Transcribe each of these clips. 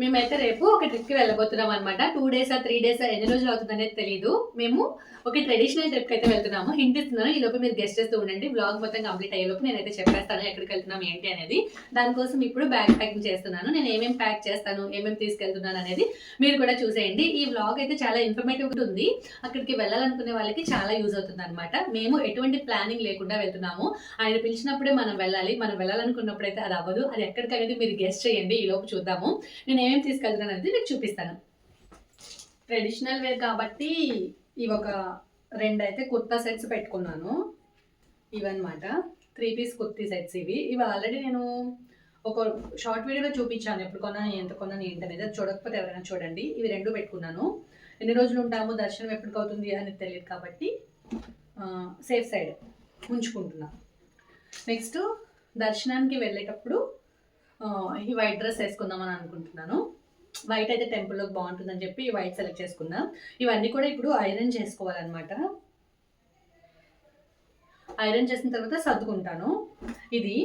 మేమైతే రేపు ఒక ట్రిప్కి వెళ్ళబోతున్నాం అనమాట టూ డేస్ త్రీ డేస్ ఎన్ని రోజులు అవుతుంది అనేది తెలియదు మేము ఒక ట్రెడిషనల్ ట్రిప్కి అయితే వెళ్తున్నాము. హింట్ ఇస్తున్నాను. ఈ లోపు మీరు గెస్ట్ చేస్తూ ఉండండి. బ్లాగ్ మొత్తం కంప్లీట్ అయ్యే లోపు నేనైతే చెప్పేస్తాను ఎక్కడికి వెళ్తున్నాం ఏంటి అనేది. దానికోసం ఇప్పుడు బ్యాగ్ ప్యాకింగ్ చేస్తున్నాను. నేను ఏమేమి ప్యాక్ చేస్తాను ఏమేమి తీసుకెళ్తున్నాను అనేది మీరు కూడా చూసేయండి. ఈ బ్లాగ్ అయితే చాలా ఇన్ఫర్మేటివ్ ఉంది. అక్కడికి వెళ్ళాలనుకునే వాళ్ళకి చాలా యూజ్ అవుతుంది అనమాట మేము ఎటువంటి ప్లానింగ్ లేకుండా వెళ్తున్నాము. ఆయన పిలిచినప్పుడే మనం వెళ్ళాలి. మనం వెళ్ళాలనుకున్నప్పుడు అయితే అది అవ్వదు. అది ఎక్కడికనేది మీరు గెస్ట్ చేయండి. ఈ లోపు చూద్దాము. నేను ఏమేమి తీసుకెళ్తున్నాను అనేది మీకు చూపిస్తాను. ట్రెడిషనల్ వేర్ కాబట్టి ఇవి ఒక రెండు అయితే కుర్తా సెట్స్ పెట్టుకున్నాను. ఇవన్నమాట. త్రీ పీస్ కుర్తీ సెట్స్ ఇవి. ఇవి ఆల్రెడీ నేను ఒక షార్ట్ వీడియోలో చూపించాను. ఎప్పుడు కొన్నాను ఎంత కొన్నాను ఏంటి అనేది. అది చూడకపోతే ఎవరైనా చూడండి. ఇవి రెండు పెట్టుకున్నాను. ఎన్ని రోజులు ఉంటాము దర్శనం ఎప్పటికి అవుతుంది అని తెలియదు కాబట్టి సేఫ్ సైడ్ ఉంచుకుంటున్నాను నెక్స్ట్ దర్శనానికి వెళ్ళేటప్పుడు ఈ వైట్ డ్రెస్ వేసుకుందామని అనుకుంటున్నాను. వైట్ అయితే టెంపుల్లోకి బాగుంటుందని చెప్పి ఈ వైట్ సెలెక్ట్ చేసుకుందాం. ఇవన్నీ కూడా ఇప్పుడు ఐరన్ చేసుకోవాలన్నమాట. ఐరన్ చేసిన తర్వాత సర్దుకుంటాను. ఇది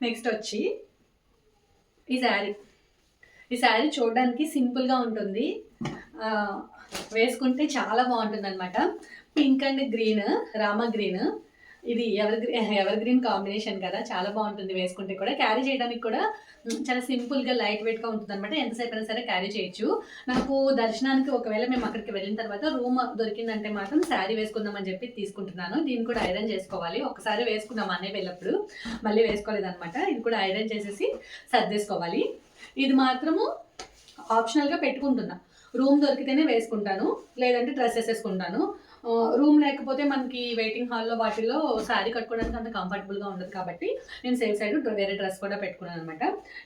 నెక్స్ట్ వచ్చి ఈ శారీ. ఈ శారీ చూడడానికి సింపుల్గా ఉంటుంది. వేసుకుంటే చాలా బాగుంటుంది అనమాట pink and green Rama green ఇది evergreen ever green combination కదా చాలా బాగుంటుంది వేసుకుంటే కూడా. క్యారీ చేయడానికి కూడా చాలా సింపుల్గా లైట్ వెయిట్గా ఉంటుంది అనమాట ఎంతసేపు అయినా సరే క్యారీ చేయొచ్చు. నాకు దర్శనానికి ఒకవేళ మేము అక్కడికి వెళ్ళిన తర్వాత రూమ్ దొరికిందంటే మాత్రం శారీ వేసుకుందామని చెప్పి తీసుకుంటున్నాను. దీన్ని కూడా ఐరన్ చేసుకోవాలి. ఒకసారి వేసుకున్నాం అనే వెళ్ళప్పుడు మళ్ళీ వేసుకోలేదన్నమాట. ఇది కూడా ఐరన్ చేసేసి సర్దేసుకోవాలి. ఇది మాత్రము ఆప్షనల్గా పెట్టుకుంటున్నా. రూమ్ దొరికితేనే వేసుకుంటాను. లేదంటే డ్రెస్ వేసేసుకుంటాను. రూమ్ లేకపోతే మనకి వెయిటింగ్ హాల్లో వాటిల్లో శారీ కట్టుకోవడానికి అంత కంఫర్టబుల్గా ఉండదు కాబట్టి నేను సేఫ్ సైడ్ వేరే డ్రెస్ కూడా పెట్టుకున్నాను అనమాట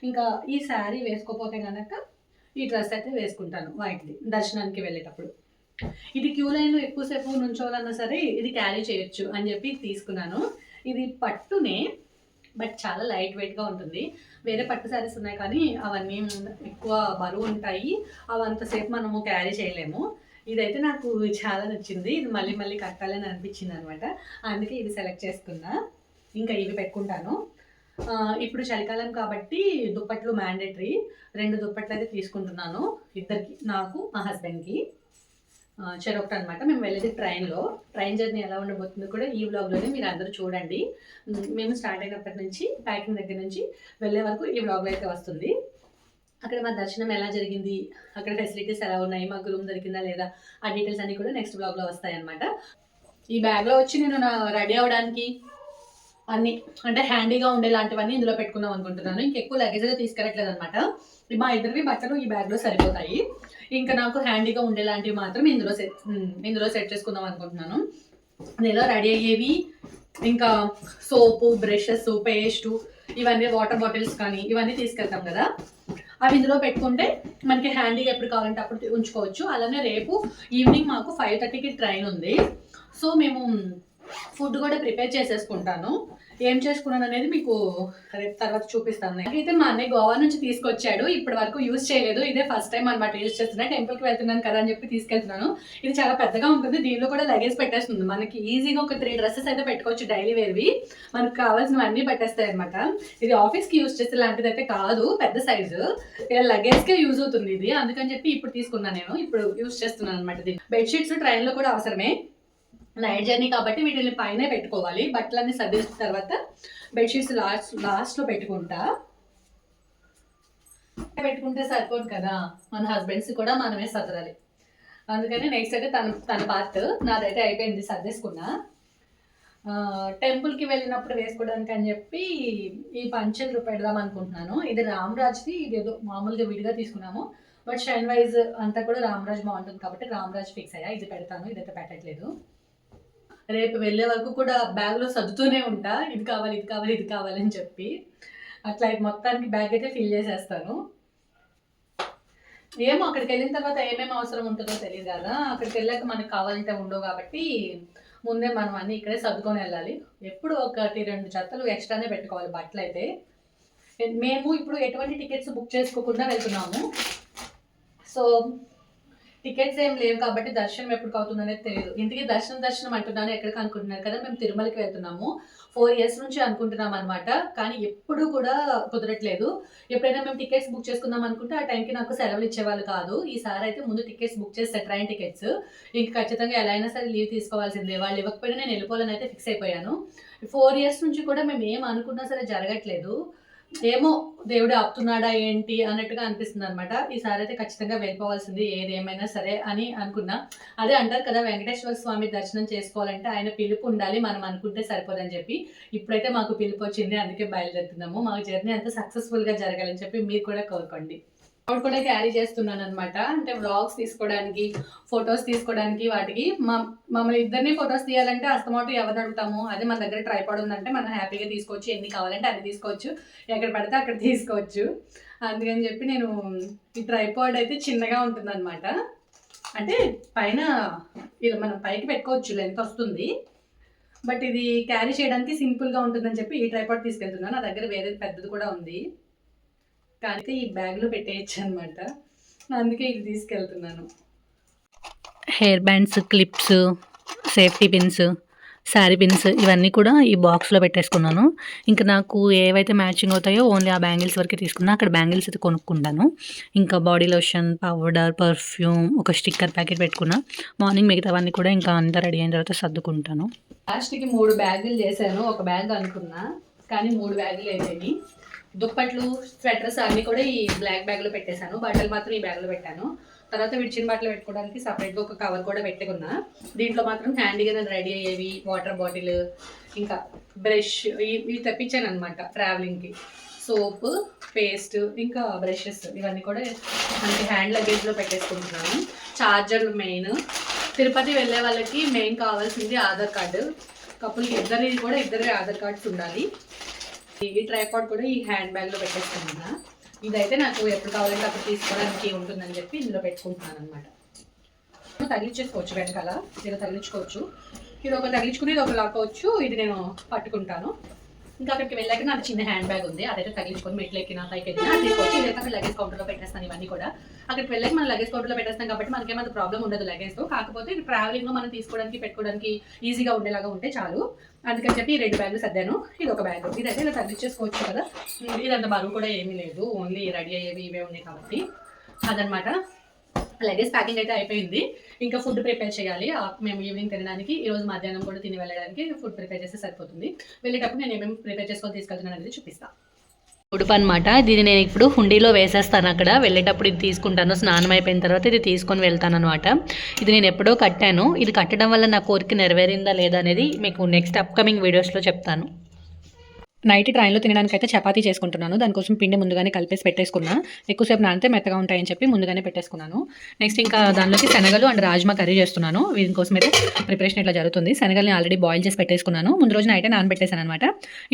ఇంకా ఈ శారీ వేసుకోపోతే కనుక ఈ డ్రెస్ అయితే వేసుకుంటాను వైట్ది దర్శనానికి వెళ్ళేటప్పుడు. ఇది క్యూ లైన్లో ఎక్కువసేపు నుంచోవాలన్నా సరే ఇది క్యారీ చేయొచ్చు అని చెప్పి తీసుకున్నాను. ఇది పట్టునే బట్ చాలా లైట్ వెయిట్గా ఉంటుంది. వేరే పట్టు శారీస్ ఉన్నాయి కానీ అవన్నీ ఎక్కువ బరువు ఉంటాయి. అవి అంతసేపు మనము క్యారీ చేయలేము. ఇదైతే నాకు చాలా నచ్చింది. ఇది మళ్ళీ మళ్ళీ కట్టాలని అనిపించింది అనమాట అందుకే ఇది సెలెక్ట్ చేసుకున్నా. ఇంకా ఇవి పెట్టుకుంటాను. ఇప్పుడు చలికాలం కాబట్టి దుప్పట్లు మ్యాండేటరీ రెండు దుప్పట్లు అయితే తీసుకుంటున్నాను ఇద్దరికి నాకు మా హస్బెండ్కి చెరొకటి అనమాట మేము వెళ్ళేది ట్రైన్లో ట్రైన్ జర్నీ ఎలా ఉండబోతుందో కూడా ఈ వ్లాగ్లోనే మీరు అందరూ చూడండి. మేము స్టార్ట్ అయినప్పటి నుంచి ప్యాకింగ్ దగ్గర నుంచి వెళ్ళే వరకు ఈ వ్లాగ్లో అయితే వస్తుంది. అక్కడ మా దర్శనం ఎలా జరిగింది? అక్కడ ఫెసిలిటీస్ ఎలా ఉన్నాయి? మాకు రూమ్ దొరికిందా లేదా? ఆ డీటెయిల్స్ అన్ని కూడా నెక్స్ట్ బ్లాగ్లో వస్తాయి అనమాట ఈ బ్యాగ్లో వచ్చి నేను నా రెడీ అవ్వడానికి అన్ని అంటే హ్యాండీగా ఉండేలాంటివన్నీ ఇందులో పెట్టుకుందాం అనుకుంటున్నాను. ఇంకెక్కువ లగేజ్ అయితే తీసుకెళ్ళట్లేదు అనమాట మా ఇద్దరివి బట్టలు ఈ బ్యాగ్లో సరిపోతాయి. ఇంకా నాకు హ్యాండీగా ఉండేలాంటివి మాత్రం ఇందులో సెట్ ఇందులో సెట్ చేసుకుందాం అనుకుంటున్నాను. నేను రెడీ అయ్యేవి ఇంకా సోపు బ్రషెస్ పేస్టు ఇవన్నీ వాటర్ బాటిల్స్ కానీ ఇవన్నీ తీసుకెళ్తాం కదా. అవి ఇందులో పెట్టుకుంటే మనకి హ్యాండీగా ఎప్పుడు కావాలంటే అప్పుడు ఉంచుకోవచ్చు. అలానే రేపు ఈవినింగ్ మాకు ఫైవ్ థర్టీకి ట్రైన్ ఉంది. సో మేము ఫుడ్ కూడా ప్రిపేర్ చేసేసుకుంటాను. ఏం చేసుకున్నాను అనేది మీకు రేపు తర్వాత చూపిస్తాను. అయితే మా అన్నయ్య గోవా నుంచి తీసుకొచ్చాడు. ఇప్పటి వరకు యూజ్ చేయలేదు. ఇదే ఫస్ట్ టైం అనమాట యూజ్ చేస్తున్నా. టెంపుల్కి వెళ్తున్నాను కదా అని చెప్పి తీసుకెళ్తున్నాను. ఇది చాలా పెద్దగా ఉంటుంది. దీనిలో కూడా లగేజ్ పెట్టేస్తుంది. మనకి ఈజీగా ఒక త్రీ డ్రెస్సెస్ అయితే పెట్టుకోవచ్చు డైలీ వేర్వి మనకు కావాల్సినవన్నీ పెట్టేస్తాయి అనమాట ఇది ఆఫీస్కి యూజ్ చేసే లాంటిది అయితే కాదు. పెద్ద సైజు ఇలా లగేజ్కే యూజ్ అవుతుంది ఇది. అందుకని చెప్పి ఇప్పుడు తీసుకున్నాను నేను. ఇప్పుడు యూజ్ చేస్తున్నాను అనమాట దీన్ని. బెడ్షీట్స్ ట్రైన్లో కూడా అవసరమే. నైట్ జర్నీ కాబట్టి వీటిని పైనే పెట్టుకోవాలి. బట్టలన్నీ సర్దేసిన తర్వాత బెడ్షీట్స్ లాస్ట్ లాస్ట్లో పెట్టుకుంటా. పెట్టుకుంటే సరిపోదు కదా. మన హస్బెండ్స్ కూడా మనమే సదరాలి. అందుకని నెక్స్ట్ అయితే తన తన పార్ట్ నాదైతే అయిపోయింది సర్దేసుకున్నా. టెంపుల్కి వెళ్ళినప్పుడు వేసుకోవడానికి అని చెప్పి ఈ పంచలు పెడదాం అనుకుంటున్నాను. ఇది రామ్రాజ్ది ఇది ఏదో మామూలుగా విడిగా తీసుకున్నాము. బట్ షైన్ వైజ్ అంతా కూడా రామ్రాజ్ బాగుంటుంది కాబట్టి రామ్రాజ్ ఫిక్స్ అయ్యా. ఇది పెడతాను ఇదైతే పెట్టట్లేదు. రేపు వెళ్ళే వరకు కూడా బ్యాగ్లో సర్దుతూనే ఉంటా. ఇది కావాలి ఇది కావాలి ఇది కావాలి అని చెప్పి. అట్లా అయితే మొత్తానికి బ్యాగ్ అయితే ఫిల్ చేసేస్తాను. ఏమో అక్కడికి వెళ్ళిన తర్వాత ఏమేమి అవసరం ఉంటుందో తెలియదు కదా. అక్కడికి వెళ్ళాక మనకు కావాలంటే ఉండవు కాబట్టి ముందే మనం అన్ని ఇక్కడే సర్దుకొని వెళ్ళాలి. ఎప్పుడు ఒకటి రెండు జతలు ఎక్స్ట్రానే పెట్టుకోవాలి బట్టలు అయితే. మేము ఇప్పుడు ఎటువంటి టికెట్స్ బుక్ చేసుకోకుండా వెళ్తున్నాము. సో టికెట్స్ ఏం లేవు కాబట్టి దర్శనం ఎప్పుడు అవుతుంది అనేది తెలియదు ఇంటికి దర్శనం దర్శనం అంటున్నాను ఎక్కడికి అనుకుంటున్నారు కదా? మేము తిరుమలకి వెళ్తున్నాము. ఫోర్ ఇయర్స్ నుంచి అనుకుంటున్నాం అనమాట కానీ ఎప్పుడు కూడా కుదరట్లేదు. ఎప్పుడైనా మేము టికెట్స్ బుక్ చేసుకుందాం అనుకుంటే ఆ టైంకి నాకు సెలవులు ఇచ్చేవాళ్ళు కాదు. ఈసారి అయితే ముందు టికెట్స్ బుక్ చేస్తే ట్రైన్ టికెట్స్. ఇంకా ఖచ్చితంగా ఎలా అయినా సరే లీవ్ తీసుకోవాల్సిందే. వాళ్ళు ఇవ్వకపోయినా నేను వెళ్ళిపోవాలని అయితే ఫిక్స్ అయిపోయాను. ఫోర్ ఇయర్స్ నుంచి కూడా మేము ఏం అనుకున్నా సరే జరగట్లేదు. ఏమో దేవుడు ఆపుతున్నాడా ఏంటి అన్నట్టుగా అనిపిస్తుంది అనమాట ఈసారి అయితే ఖచ్చితంగా వెళ్ళిపోవాల్సింది ఏది ఏమైనా సరే అని అనుకున్నా. అదే అంటారు కదా వెంకటేశ్వర స్వామి దర్శనం చేసుకోవాలంటే ఆయన పిలుపు ఉండాలి మనం అనుకుంటే సరిపోదని చెప్పి. ఇప్పుడైతే మాకు పిలుపు వచ్చింది అందుకే బయలుదేరుతున్నాము. మాకు జర్నీ అంతా సక్సెస్ఫుల్గా జరగాలని చెప్పి మీరు కూడా కోరుకోండి. అప్పుడు కూడా క్యారీ చేస్తున్నాను అనమాట అంటే వ్లాగ్స్ తీసుకోవడానికి ఫొటోస్ తీసుకోవడానికి వాటికి. మా మమ్మల్ని ఇద్దరిని ఫొటోస్ తీయాలంటే అస్తమాటు ఎవరు అడుగుతాము? అదే మన దగ్గర ట్రైపాడ్ ఉందంటే మనం హ్యాపీగా తీసుకోవచ్చు. ఎన్ని కావాలంటే అది తీసుకోవచ్చు. ఎక్కడ పడితే అక్కడ తీసుకోవచ్చు. అందుకని చెప్పి నేను ఈ ట్రైపాడ్ అయితే చిన్నగా ఉంటుందన్నమాట. అంటే పైన ఇలా మనం పైకి పెట్టుకోవచ్చు లెంత్ వస్తుంది. బట్ ఇది క్యారీ చేయడానికి సింపుల్గా ఉంటుందని చెప్పి ఈ ట్రైపాడ్ తీసుకెళ్తున్నాను. నా దగ్గర వేరే పెద్దది కూడా ఉంది. కానీ ఈ బ్యాగ్లో పెట్టేయచ్చు అనమాట అందుకే ఇది తీసుకెళ్తున్నాను. Hair bands clips safety pins sari pins ఇవన్నీ కూడా ఈ బాక్స్లో పెట్టేసుకున్నాను. ఇంకా నాకు ఏవైతే మ్యాచింగ్ అవుతాయో ఓన్లీ ఆ బ్యాంగిల్స్ వరకే తీసుకున్నా. అక్కడ బ్యాంగిల్స్ అయితే కొనుక్కుంటాను. ఇంకా బాడీ లోషన్ పౌడర్ పర్ఫ్యూమ్ ఒక స్టిక్కర్ ప్యాకెట్ పెట్టుకున్నా. మార్నింగ్ మిగతావన్నీ కూడా ఇంకా అంతా రెడీ అయిన తర్వాత సర్దుకుంటాను. లాస్ట్కి మూడు బ్యాగులు చేశాను. ఒక బ్యాగ్ అనుకున్నా కానీ మూడు బ్యాగులు అయిపోయినాయి దుప్పట్లు స్వెటర్స్ అన్నీ కూడా ఈ బ్లాక్ బ్యాగ్లో పెట్టేశాను. బట్టలు మాత్రం ఈ బ్యాగ్లో పెట్టాను. తర్వాత విడిచిన బట్టలు పెట్టుకోవడానికి సపరేట్గా ఒక కవర్ కూడా పెట్టుకున్నా. దీంట్లో మాత్రం హ్యాండీగా నేను రెడీ అయ్యేవి వాటర్ బాటిల్ ఇంకా బ్రష్ ఇవి తెప్పించాను అనమాట ట్రావెలింగ్కి సోప్ పేస్ట్ ఇంకా బ్రషెస్ ఇవన్నీ కూడా మనకి హ్యాండ్ లగేజ్లో పెట్టేసుకుంటున్నాను. చార్జర్లు మెయిన్ తిరుపతి వెళ్ళే వాళ్ళకి మెయిన్ కావాల్సింది ఆధార్ కార్డు. కపుల్కి ఇద్దరిది కూడా ఇద్దరి ఆధార్ కార్డ్స్ ఉండాలి. ఈ ట్రైపాడ్ కూడా ఈ హ్యాండ్ బ్యాగ్లో పెట్టేసుకున్నా ఇదైతే నాకు ఎప్పుడు కావాలంటే అప్పుడు తీసుకోవడానికి ఉంటుందని చెప్పి ఇందులో పెట్టుకుంటున్నాను అనమాట తగిలించేసుకోవచ్చు వెనకాల. ఇలా తగిలించుకోవచ్చు. ఇది ఒక తగిలించుకుని ఇది ఒక లాక్కోవచ్చు. ఇది నేను పట్టుకుంటాను. ఇంకా అక్కడికి వెళ్ళాక నాకు చిన్న హ్యాండ్ బ్యాగ్ ఉంది. అదైతే తగిలించుకొని మెట్లు ఎక్కిన పైకి వెళ్ళినా తీసుకొచ్చి ఇదైతే అక్కడ లగేజ్ కౌంటర్లో పెట్టేస్తాను ఇవన్నీ కూడా. అక్కడికి వెళ్ళాక మనం లగేజ్ కౌంటర్లో పెట్టేస్తాం కాబట్టి మనకేమైనా ప్రాబ్లం ఉండదు లగేజ్తో కాకపోతే ఇది ట్రావెలింగ్లో మనం తీసుకోవడానికి పెట్టుకోవడానికి ఈజీగా ఉండేలాగా ఉంటే చాలు. అందుకని చెప్పి ఈ రెండు బ్యాగులు సర్దాను. ఇది ఒక బ్యాగ్ ఇదైతే ఇలా తగ్గించేసుకోవచ్చు కదా. ఇది అంత బరువు కూడా ఏమీ లేదు. ఓన్లీ రెడీ అయ్యేవి ఇవే ఉన్నాయి కాబట్టి. అదనమాట లగేజ్ ప్యాకింగ్ అయితే అయిపోయింది. ఇంకా ఫుడ్ ప్రిపేర్ చేయాలి. ఆ, మేము ఈవినింగ్ తినడానికి ఈ రోజు మధ్యాహ్నం కూడా తిని వెళ్ళడానికి ఫుడ్ ప్రిపేర్ చేస్తే సరిపోతుంది. వెళ్ళేటప్పుడు నేను ఏమేమి ప్రిపేర్ చేసుకొని తీసుకెళ్తున్నాను అనేది చూపిస్తాను ఉడుపు అనమాట ఇది నేను ఇప్పుడు హుండీలో వేసేస్తాను అక్కడ. వెళ్ళేటప్పుడు ఇది తీసుకుంటాను. స్నానం అయిపోయిన తర్వాత ఇది తీసుకొని వెళ్తాను అనమాట ఇది నేను ఎప్పుడో కట్టాను. ఇది కట్టడం వల్ల నా కోరిక నెరవేరిందా లేదా అనేది మీకు నెక్స్ట్ అప్కమింగ్ వీడియోస్లో చెప్తాను. నైట్ ట్రైన్లో తినడానికి అయితే చపాతీ చేసుకుంటున్నాను. దానికోసం పిండి ముందుగానే కలిపేసి పెట్టేసుకున్నా. ఎక్కువసేపు నానితే మెత్తగా ఉంటాయని చెప్పి ముందుగానే పెట్టేసుకున్నాను. నెక్స్ట్ ఇంకా దానిలోకి శనగలు అండ్ రాజ్మా కర్రీ చేస్తున్నాను. దీనికోసం అయితే ప్రిపరేషన్ ఇట్లా జరుగుతుంది. శనగల్ని ఆల్రెడీ బాయిల్ చేసి పెట్టేసుకున్నాను. ముందు రోజు నైటే నానబెట్టేశాను అనమాట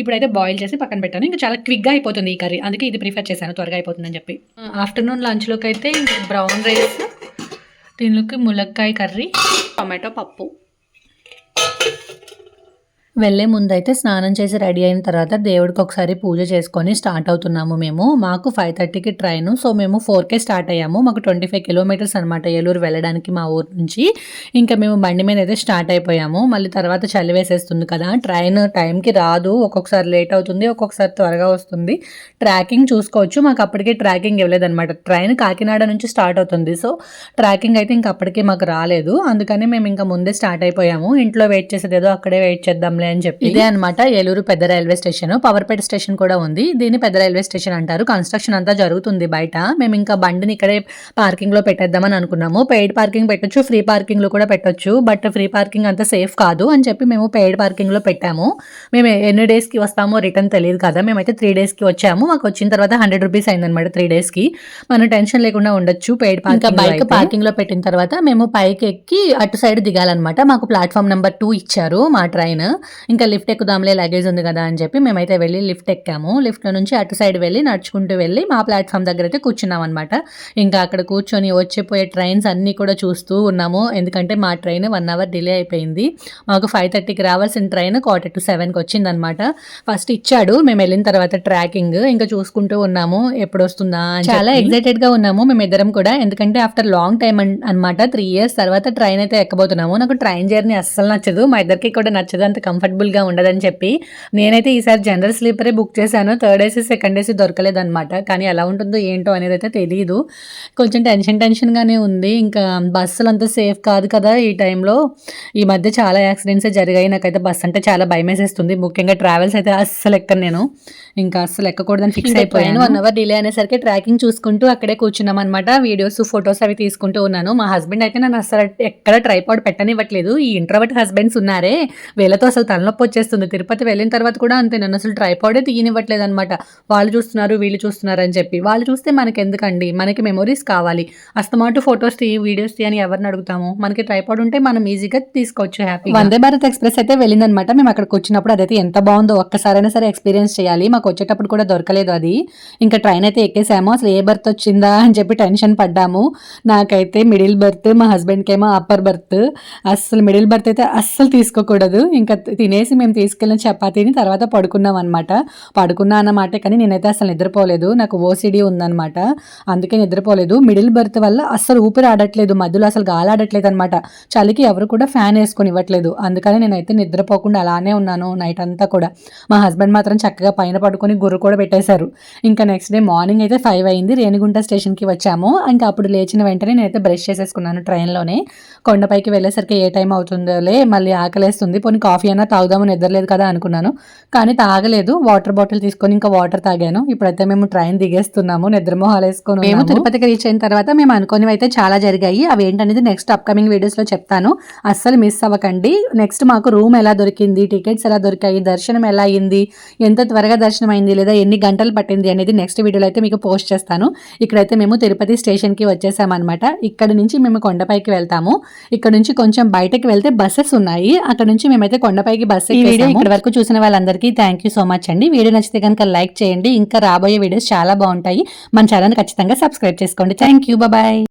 ఇప్పుడైతే బాయిల్ చేసి పక్కన పెట్టాను. ఇంకా చాలా క్విక్గా అయిపోతుంది ఈ కర్రీ. అందుకే ఇది ప్రిఫర్ చేశాను. త్వరగా అయిపోతుందని చెప్పి. ఆఫ్టర్నూన్ లంచ్లోకి అయితే బ్రౌన్ రైస్ దీనిలోకి ములక్కాయ కర్రీ టొమాటో పప్పు. వెళ్ళే ముందైతే స్నానం చేసి రెడీ అయిన తర్వాత దేవుడికి ఒకసారి పూజ చేసుకొని స్టార్ట్ అవుతున్నాము మేము. మాకు ఫైవ్ థర్టీకి ట్రైన్ సో మేము ఫోర్కే స్టార్ట్ అయ్యాము. మాకు ట్వంటీ ఫైవ్ కిలోమీటర్స్ అనమాట ఏలూరు వెళ్ళడానికి మా ఊరు నుంచి. ఇంకా మేము బండి మీద అయితే స్టార్ట్ అయిపోయాము. మళ్ళీ తర్వాత చలి వేసేస్తుంది కదా. ట్రైన్ టైంకి రాదు. ఒక్కొక్కసారి లేట్ అవుతుంది ఒక్కొక్కసారి త్వరగా వస్తుంది. ట్రాకింగ్ చూసుకోవచ్చు. మాకు అప్పటికే ట్రాకింగ్ ఇవ్వలేదన్నమాట. ట్రైన్ కాకినాడ నుంచి స్టార్ట్ అవుతుంది. సో ట్రాకింగ్ అయితే ఇంకా అప్పటికే మాకు రాలేదు. అందుకని మేము ఇంకా ముందే స్టార్ట్ అయిపోయాము. ఇంట్లో వెయిట్ చేసేది ఏదో అక్కడే వెయిట్ చేద్దాంలే అని చెప్పి. ఇదే అనమాట ఏలూరు పెద్ద రైల్వే స్టేషన్. పవర్పేట స్టేషన్ కూడా ఉంది. దీన్ని పెద్ద రైల్వే స్టేషన్ అంటారు. కన్స్ట్రక్షన్ అంతా జరుగుతుంది బయట. మేము ఇంకా బండిని ఇక్కడే పార్కింగ్లో పెట్టేద్దామని అనుకున్నాము. పెయిడ్ పార్కింగ్ పెట్టొచ్చు ఫ్రీ పార్కింగ్లో కూడా పెట్టొచ్చు. బట్ ఫ్రీ పార్కింగ్ అంత సేఫ్ కాదు అని చెప్పి మేము పెయిడ్ పార్కింగ్లో పెట్టాము. మేము ఎన్ని డేస్కి వస్తామో రిటర్న్ తెలియదు కదా. మేమైతే త్రీ డేస్కి వచ్చాము. మాకు వచ్చిన తర్వాత హండ్రెడ్ రూపీస్ అయిందనమాట త్రీ డేస్కి మనం టెన్షన్ లేకుండా ఉండొచ్చు పెయిడ్ పార్కింగ్ బైక్ పార్కింగ్లో పెట్టిన తర్వాత మేము పైకి ఎక్కి అటు సైడ్ దిగాలన్నమాట. మాకు ప్లాట్ఫామ్ నెంబర్ టూ ఇచ్చారు మా ట్రైన్. ఇంకా లిఫ్ట్ ఎక్కుదాంలే లగేజ్ ఉంది కదా అని చెప్పి మేమైతే వెళ్ళి లిఫ్ట్ ఎక్కాము. లిఫ్ట్లో నుంచి అటు సైడ్ వెళ్ళి నడుచుకుంటూ వెళ్ళి మా ప్లాట్ఫామ్ దగ్గర అయితే కూర్చున్నాం అనమాట ఇంకా అక్కడ కూర్చొని వచ్చిపోయే ట్రైన్స్ అన్నీ కూడా చూస్తూ ఉన్నాము. ఎందుకంటే మా ట్రైన్ వన్ అవర్ డిలే అయిపోయింది. మాకు ఫైవ్ థర్టీకి రావాల్సిన ట్రైన్ క్వార్టర్ టు సెవెన్కి వచ్చిందనమాట ఫస్ట్ ఇచ్చాడు. మేము వెళ్ళిన తర్వాత ట్రాకింగ్ ఇంకా చూసుకుంటూ ఉన్నాము. ఎప్పుడు వస్తుందా అని చాలా ఎక్సైటెడ్గా ఉన్నాము మేము ఇద్దరం కూడా. ఎందుకంటే ఆఫ్టర్ లాంగ్ టైం అన్నమాట త్రీ ఇయర్స్ తర్వాత ట్రైన్ అయితే ఎక్కబోతున్నాము. నాకు ట్రైన్ జర్నీ అస్సలు నచ్చదు. మా ఇద్దరికి కూడా నచ్చదు. అంత కంఫర్ట్ గా ఉండదని చెప్పి నేనైతే ఈసారి జనరల్ స్లీపరే బుక్ చేశాను. థర్డ్ ఏసీ సెకండ్ ఏసీ దొరకలేదు అనమాట కానీ ఎలా ఉంటుందో ఏంటో అనేది అయితే తెలియదు కొంచెం టెన్షన్ టెన్షన్ గానే ఉంది. ఇంకా బస్సులు అంత సేఫ్ కాదు కదా ఈ టైంలో ఈ మధ్య చాలా యాక్సిడెంట్స్ జరిగాయి. నాకైతే బస్ అంటే చాలా భయం వేసేస్తుంది. ముఖ్యంగా ట్రావెల్స్ అయితే అస్సలు ఎక్కను నేను. ఇంకా అస్సలు ఎక్కకూడదని ఫిక్స్ అయిపోయాను. వన్ అవర్ డిలే అనేసరికి ట్రాకింగ్ చూసుకుంటూ అక్కడే కూర్చున్నాం అనమాట వీడియోస్ ఫొటోస్ అవి తీసుకుంటూ ఉన్నాను. మా హస్బెండ్ అయితే నన్ను అసలు ఎక్కడ ట్రైపాడ్ పెట్టనివ్వట్లేదు. ఈ ఇంట్రోవర్ట్ హస్బెండ్స్ ఉన్నారే వీళ్ళతో అసలు తలనొప్పి వచ్చేస్తుంది. తిరుపతి వెళ్ళిన తర్వాత కూడా అంతే నన్ను అసలు ట్రైపాడే తీయనివ్వట్లేదు అనమాట వాళ్ళు చూస్తున్నారు వీళ్ళు చూస్తున్నారు అని చెప్పి. వాళ్ళు చూస్తే మనకి ఎందుకండి మనకి మెమొరీస్ కావాలి. అస్తమాటు ఫొటోస్ తీ వీడియోస్ తీ అని ఎవరిని అడుగుతాము? మనకి ట్రైపాడ్ ఉంటే మనం ఈజీగా తీసుకోవచ్చు హ్యాపీ వందే భారత్ ఎక్స్ప్రెస్ అయితే వెళ్ళిందనమాట మేము అక్కడికి వచ్చినప్పుడు అదైతే ఎంత బాగుందో ఒక్కసారైనా సరే ఎక్స్పీరియన్స్ చేయాలి. మాకు వచ్చేటప్పుడు కూడా దొరకలేదు అది. ఇంకా ట్రైన్ అయితే ఎక్కేసాము. అసలు ఏ బర్త్ వచ్చిందా అని చెప్పి టెన్షన్ పడ్డాము. నాకైతే మిడిల్ బర్త్ మా హస్బెండ్కి ఏమో అప్పర్ బర్త్. అస్సలు మిడిల్ బర్త్ అయితే అస్సలు తీసుకోకూడదు. ఇంకా తినేసి మేము తీసుకెళ్ళిన చపాతీని తర్వాత పడుకున్నాం అనమాట పడుకున్నా అన్నమాట కానీ నేనైతే అసలు నిద్రపోలేదు. నాకు ఓసిడి ఉందన్నమాట. అందుకే నిద్రపోలేదు. మిడిల్ బర్త్ వల్ల అస్సలు ఊపిరి ఆడట్లేదు. మధ్యలో అసలు గాలి ఆడట్లేదు అనమాట చలికి ఎవరు కూడా ఫ్యాన్ వేసుకొని ఇవ్వట్లేదు. అందుకని నేనైతే నిద్రపోకుండా అలానే ఉన్నాను నైట్ అంతా కూడా. మా హస్బెండ్ మాత్రం చక్కగా పైన పడుకొని గుర్రు కూడా పెట్టేశారు. ఇంకా నెక్స్ట్ డే మార్నింగ్ అయితే ఫైవ్ అయింది. రేణిగుంట స్టేషన్కి వచ్చాము. ఇంకా అప్పుడు లేచిన వెంటనే నేనైతే బ్రష్ చేసేసుకున్నాను ట్రైన్లోనే. కొండపైకి వెళ్ళేసరికి ఏ టైం అవుతుందోలే. మళ్ళీ ఆకలేస్తుంది. పోనీ కాఫీ అయినా తాగుదామని నిద్రలేదు కదా అనుకున్నాను. కానీ తాగలేదు. వాటర్ బాటిల్ తీసుకొని ఇంకా వాటర్ తాగాను. ఇప్పుడైతే మేము ట్రైన్ దిగేస్తున్నాము. నిద్రమోహాలు వేసుకొని మేము తిరుపతికి రీచ్ అయిన తర్వాత మేము అనుకునేవి అయితే చాలా జరిగాయి. అవి ఏంటనేది నెక్స్ట్ అప్కమింగ్ వీడియోస్లో చెప్తాను. అస్సలు మిస్ అవ్వకండి. నెక్స్ట్ మాకు రూమ్ ఎలా దొరికింది? టికెట్స్ ఎలా దొరికాయి? దర్శనం ఎలా అయింది? ఎంత త్వరగా దర్శనం అయింది? లేదా ఎన్ని గంటలు పట్టింది? అనేది నెక్స్ట్ వీడియోలో అయితే మీకు పోస్ట్ చేస్తాను. ఇక్కడైతే మేము తిరుపతి స్టేషన్కి వచ్చేసామన్నమాట. ఇక్కడ నుంచి మేము కొండపైకి వెళ్తాము. ఇక్కడ నుంచి కొంచెం బయటకి వెళ్తే బస్సెస్ ఉన్నాయి. అక్కడ నుంచి మేమైతే కొండపైకి బస్ ఈ వీడియో ఇక్కడ వరకు చూసిన వాళ్ళందరికీ థ్యాంక్ యూ సో మచ్ అండి. వీడియో నచ్చితే కనుక లైక్ చేయండి. ఇంకా రాబోయే వీడియోస్ చాలా బాగుంటాయి. మన ఛానల్ ఖచ్చితంగా సబ్స్క్రైబ్ చేసుకోండి. Thank you bye